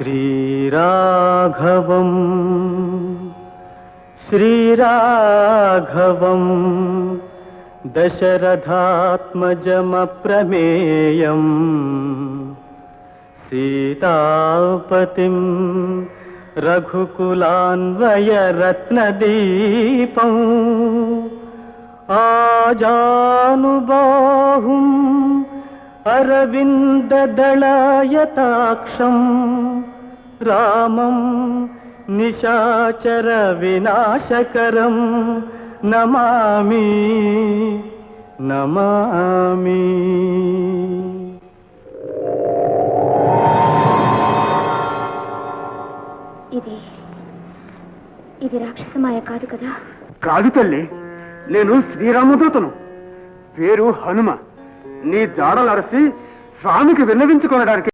శ్రీరాఘవం. శ్రీరాఘవం. దశరథాత్మజమప్రమేయం. సీతాపతిం రఘుకులాన్వయరత్నదీపం. ఆజానుబాహు अरविन्ददलायताक्षम् रामं निशाचरविनाशकरं नमामि नमामि ఇది ఇది రాక్షసమాయ కాదు కదా కాదు తల్లి నేను శ్రీరామదూతను పేరు హనుమ నీ జాడలు అరసి స్వామికి విన్నవించుకోవడానికి